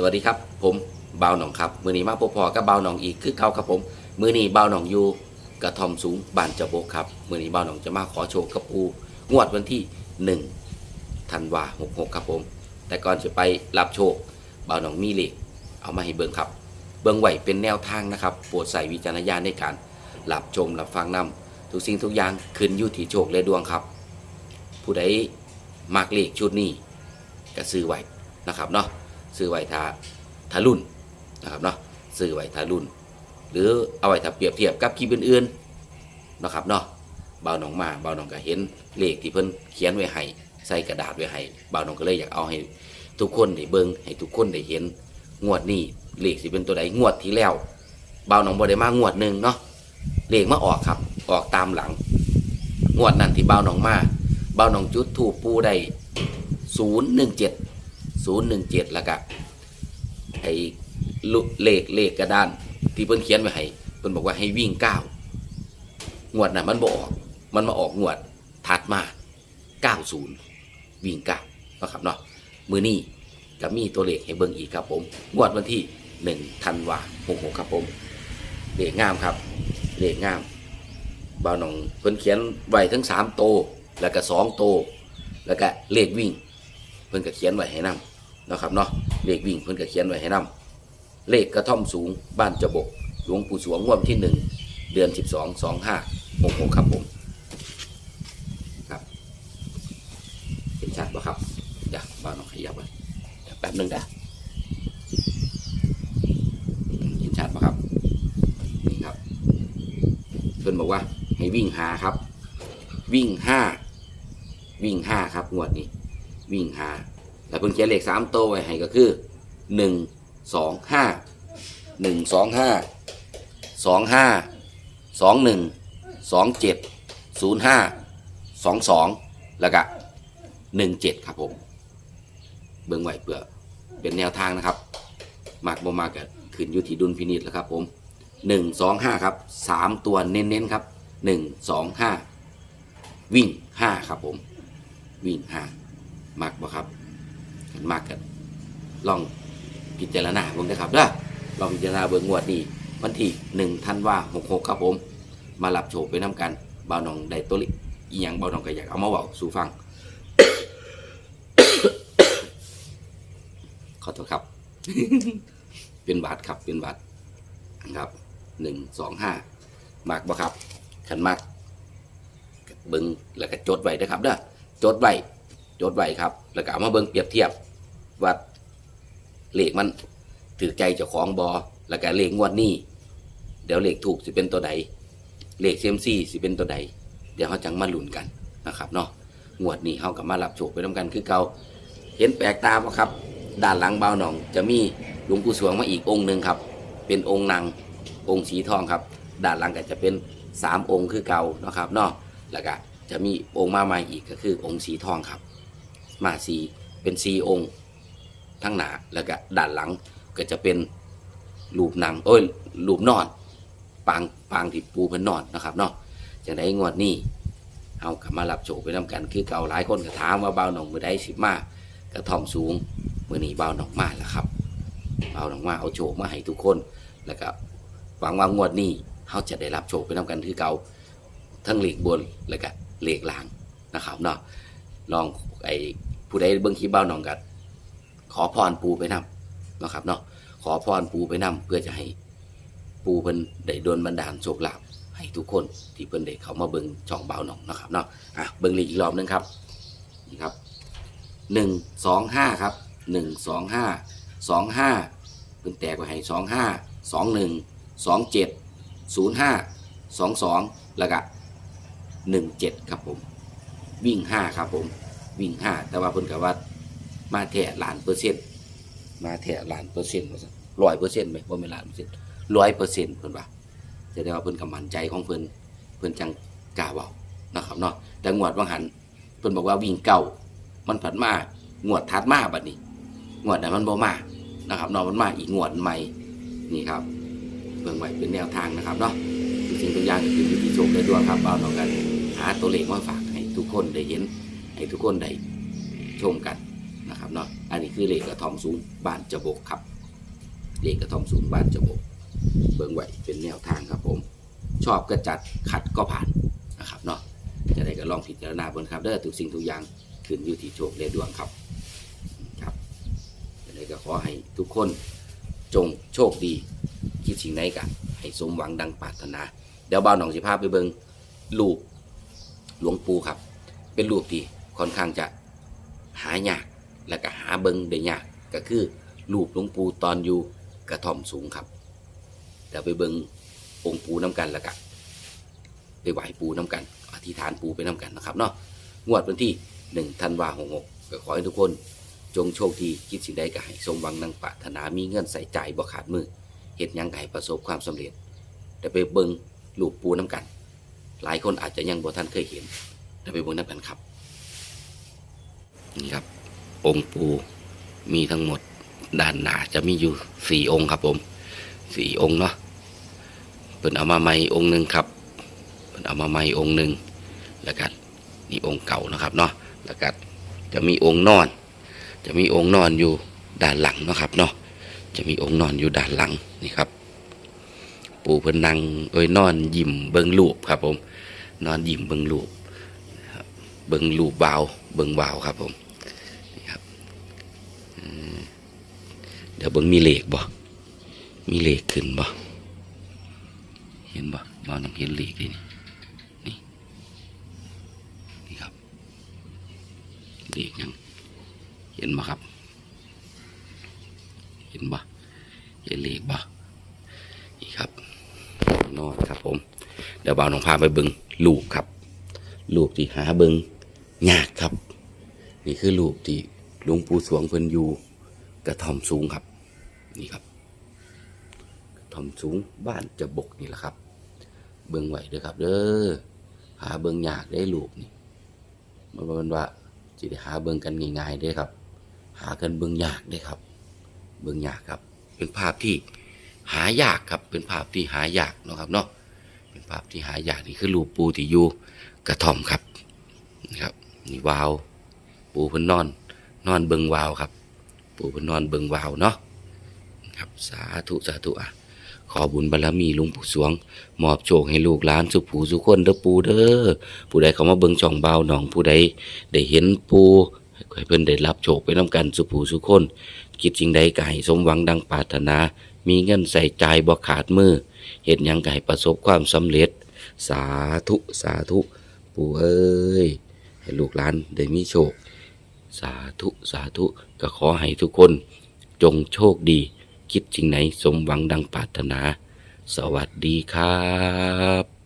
สวัสดีครับ ผมบาวหนองครับ มือนี้มาพบพอกับบ่าวหนองอีกคือเก่าครับผม มือนี้บ่าวหนองอยู่กระทอมสูงบานจะโบกครับ มือนี้บ่าวหนองจะมาขอโชคกับปูงวดวันที่หนึ่งธันวาหกหกครับผม แต่ก่อนจะไปรับโชคบาวหนองมีเลขเอามาให้เบิ่งครับ เบิ่งไหวเป็นแนวทางนะครับโปรดใส่วิจารณญาณในการรับชมรับฟังนำทุกสิ่งทุกอย่างขึ้นอยู่ที่โชคและดวงครับ ผู้ใดมากเลขชุดนี้ก็ซื้อไว้นะครับเนาะ ซื้อไว้ทาทารุ่นนะครับเนาะซื้อไว้ทารุ่น หรือเอาไว้ถ้าเปรียบเทียบกับคลิปอื่นๆนะครับเนาะเบาหนองมาเบาหนองก็เห็นเลขที่เพิ่นเขียนไว้ให้ใส่กระดาษไว้ให้เบาหนองก็เลยอยากเอาให้ทุกคนได้เบิ่งให้ทุกคนได้เห็นงวดนี้เลขสิเป็นตัวใดงวดที่แล้วเบาหนองบ่ได้มางวดหนึ่งเนาะเลขมาออกครับออกตามหลัง งวดนั้นที่เบาหนองมาเบาหนองจุดถูกปูได้ศูนย์หนึ่งเจ็ด ศูนย์หนึ่งเจ็ดแล้วก็ไอ้เลขเลขกระดาน ที่เพิ่นเขียนไว้ให้เพิ่นบอกว่าให้วิ่งเก้างวดน่ะมันบ่ออกมันมาออกงวดถัดมา90วิ่งเก้านะครับเนาะมือนี้ก็มีตัวเลขให้เบิ่งอีกครับผมงวดวันที่1ธันวาคม66ครับผมเลขงามครับเลขงามบ่าวหนองเพิ่นเขียนไว้ทั้ง3โตแล้วก็2โตแล้วก็เลขวิ่ง เพิ่นก็เขียนไว้ให้นํ นะครับเนาะเลขวิ่งเพิ่นก็เขียนไว้ให้นํเลขกระท่อมสูงบ้านจะบกหลวงปู่สวงงวดที่หนึ่งเดือนสิบสองสองห้าหกหกครับผมครับเห็นชัดปะครับเดี๋ยวบ้านน้องขยับไปเดี๋ยแป๊บหนึ่งนะเห็นชัดปะครับนี่ครับเพื่อนบอกว่าให้วิ่งหาครับ วิ่งห้าวิ่งห้าครับงวดนี้ วิ่งหา แต่เพิ่นเขียนเลขสามตัวไว้ให้ก็คือหนึ่งสองห้าหนึ่งสองห้าสองห้าสองหนึ่งสองเจ็ดศูนย์ห้าสองสองแล้วก็หนึ่งเจ็ดครับผม เบื้องไหวเปลือกเป็นแนวทางนะครับมากบ่มากก็ขึ้นอยู่ที่ดุลพินิจแล้วครับผมหนึ่งสองห้าครับสามตัวเน้นๆครับหนึ่งสองห้าวิ่งห้าครับผม วิ่งห้ามากบ่ครับ นมากกันลองพิจารณาเบิ่งนะครับเด้อลองพิจารณาเบิ่งงวดนี้วันที่หนึ่งธันว่าหกหกครับผม มารับโชคไปน้ำกันบ่าวนองได้ตัวเลขอีหยังบ่าวนองก็อยากเอามาบอกสู่ฟัง ขอโทษครับ เป็นบาทครับเป็นบาทครับหนึ่งสองห้ามากบ่ครับขันมากเบิ่งแล้วก็จดไว้นะครับเด้อจดไว้จดไว้ครับ แล้วก็เอามาเบิ่งเปรียบเทียบ ว่าเลขมันถือใจเจ้าของบอแล้วก็เลขงวดนี้เดี๋ยวเลขถูกสิเป็นตัวใดเลขเซมซี่สิเป็นตัวใดเดี๋ยวเขาจังมาลุ้นกันนะครับเนาะงวดนี้เขากับมารับโชคไปน้ำกันคือเกาเห็นแปลกตาปะครับ ด้านหลังเบาหนอง จะมีหลวงปู่สวงมาอีกองค์หนึ่งครับ เป็นองค์นางองค์สีทองครับ ด้านหลังก็จะเป็นสามองค์คือเก่านะครับเนาะแล้วก็จะมีองค์มาใหม่อีกก็คือองค์สีทองครับ มาสีเป็นสีองค์ ทั้งหน้าแล้วก็ด้านหลังก็จะเป็นรูปนางโอ้ยรูปนอน ปางปางที่ปูเพิ่นนอนนะครับเนาะจังไดงวดนี้เอากลับมารับโชคไปนํกันคือเก่าหลายคนก็ถามว่าเบาหนองมือใดสิมากกระท่อมสูงมือนี้เบาหนองมากแล้วครับเบาหนองมาเอาโชคมาให้ทุกคนแล้วก็หวังว่างวดนี้เขาจะได้รับโชคไปนํกันคือเก่าทั้งเหล็กบนแล้วก็เหล็กล่างนะครับเนาะลองไอ้ผู้ใดเบิ่งคลิปเบาหนองกัน อพรปูไปนำนะครับเนาะขอพรปูไปนำเพื่อจะให้ปูเพิ่นได้โดนบันดาลโชคลาภให้ทุกคนที่เพิ่นได้เข้ามาเบิ่งช่องเบาหนองนะครับเนาะอะเบิ่งเลขอีกรอบหนึงครับนี่ครับหนึ่งสองห้าครับหนึ่งสองห้าสองห้าเพิ่นแตกไว้ให้สองห้าสองหนึ่งสองเจ็ดศูนย์ห้าสองสองแล้วก็หนึ่งเจ็ดครับผมวิ่งห้าครับผมวิ่งห้าแต่ว่าเพิ่นกับว่า มาแท้ล้านเปอร์เซ็นต์มาแท้ล้านเปอร์เซ็นต์ว่าซั่นร้อยเปอร์เซ็นต์ไหมว่าไม่ล้านเปอร์เซ็นต์ร้อยเปอร์เซ็นต์เพิ่นว่าจะได้ว่าเพิ่นกำมันใจของเพิ่นเพิ่นจังกล้าเว้านะครับเนาะแต่งวดว่างหันเพิ่นบอกว่าวิ่งเก่ามันผัดมางวดทัดมาบัดนี้ งวดนั้นมันบ่มานะครับเนาะมันมาอีกงวดใหม่นี่ครับเบิ่งไว้เป็นแนวทางนะครับเนาะทุกสิ่งทุกอย่างก็คืออยู่ที่โชคได้ด้วยครับเอาเนาะกัน หาตัวเลขมาฝากให้ทุกคนได้เห็นให้ทุกคนได้ชมกัน นะครับเนาะอันนี้คือเลขกระทอมสูงบ้านจบกครับ เลขกระทอมสูงบ้านจบก เบิ่งไวเป็นแนวทางครับผม ชอบก็จัดขัดก็ผ่านนะครับเนาะจะได้ก็ลองพิจารณาบิ่งครับเด้อทุกสิ่งทุกอย่างขึ้นอยู่ที่โชคและดวงครับครับจะได้ก็ขอให้ทุกคนจงโชคดีคิดสิ่งไหนกันให้สมหวังดังปรารถนา เดี๋ยวบ่าวหนองสิพาพไปเบิงรูปหลวงปู่ครับ เป็นรูปที่ค่อนข้างจะหายาก และก็หาเบิงได้ยากก็คือรูปหลวงปู่ตอนอยู่กระท่อมสูงครับเดี๋ยวไปเบิงองค์ปูน้ำกันแล้วกันไปไหว้ปูน้ำกัน อธิษฐานปูไปน้ำกันนะครับเนาะงวดวันที่หนึ่งธันวาหกหกก็ขอให้ทุกคน จงโชคดีคิดสิ่งใดก็ให้สมหวังดังปรารถนามีเงินใส่ใจบ่ขาดมือเหตุยังไงประสบความสำเร็จเดี๋ยวไปเบิงลูกปูน้ำกัน หลายคนอาจจะยังบ่ท่านเคยเห็นเดี๋ยวไปเบิงน้ำกันครับ นี่ครับ องค์ปูมีทั้งหมดด้านหน้าจะมีอยู่สี่องค์ครับผมสี่องค์เนาะเป็นเอามาใหม่องค์หนึ่งครับเป็นเอามาใหม่องค์หนึ่งแล้วก็นี่องค์เก่านะครับเนาะแล้วก็จะมีองค์นอน จะมีองค์นอนอยู่ด้านหลังเนาะครับเนาะจะมีองค์นอนอยู่ด้านหลังนี่ครับ ปู่เพิ่นนั่งเอ้ยนอนยิ้มเบิงรูปครับผมนอนยิ้มเบิงรูปนะครับเบิงรูปวาเบิงวาครับผมนี่ครับอืม เดี๋ยวเบิงมีเลขบ่ มีเลขขึ้นบ่ เห็นบ่บ่น้องเห็นเลขดินี่นี่ นี่ครับเลขยัง เห็นบ่ครับ เห็นบ่เห็นเลขบ่ นี่ครับนอนครับผม เดี๋ยวบ่าวน้องพาไปเบิงลูกครับ ลูกที่หาเบิงยากครับ นี่คือลูกที่หลวงปู่สวงเพิ่นอยู่กระท่อมสูงครับ นี่ครับทอมสูงบ้านจะบกนี่แหละครับ เบิ่งไหวเด้อครับ เด้อหาเบิ่งยากได้ลูกนี่มันบ่แมันว่าสิได้หาเบิ่งกันง่ายๆเด้ครับ หากันเบิ่งยากเด้ครับ เบิ่งยากครับ เป็นภาพที่หายากครับ เป็นภาพที่หายากเนาะครับเนาะเป็นภาพที่หายากนี่คือลูกปูที่อยู่กระท่อมครับนี่ครับนี่วาว ปูเพิ่นนอน นอนเบิ่งวาวครับ ปูเพิ่นนอนเบิ่งวาวเนาะ ครับ สาธุสาธุอะขอบุญบารมีลุงปู่สวง มอบโชคให้ลูกหลานสุผูสุขคนเด้อปูเด้อผู้ใดเขามาเบิ่งช่องเบาหนองผู้ใดได้เห็นปูให้เพิ่นได้รับโชคไปน้ำกันสุผูสุขคนคิดจริงใดก็ให้สมหวังดังปรารถนา มีเงินใส่ใจบ่ขาดมือเห็นยังก็ให้ประสบความสำเร็จ สาธุสาธุ ปู่เอ้ยให้ลูกหลานได้มีโชค สาธุสาธุก็ขอให้ทุกคน จงโชคดี คิดสิ่งไหนสมหวังดังปรารถนา สวัสดีครับ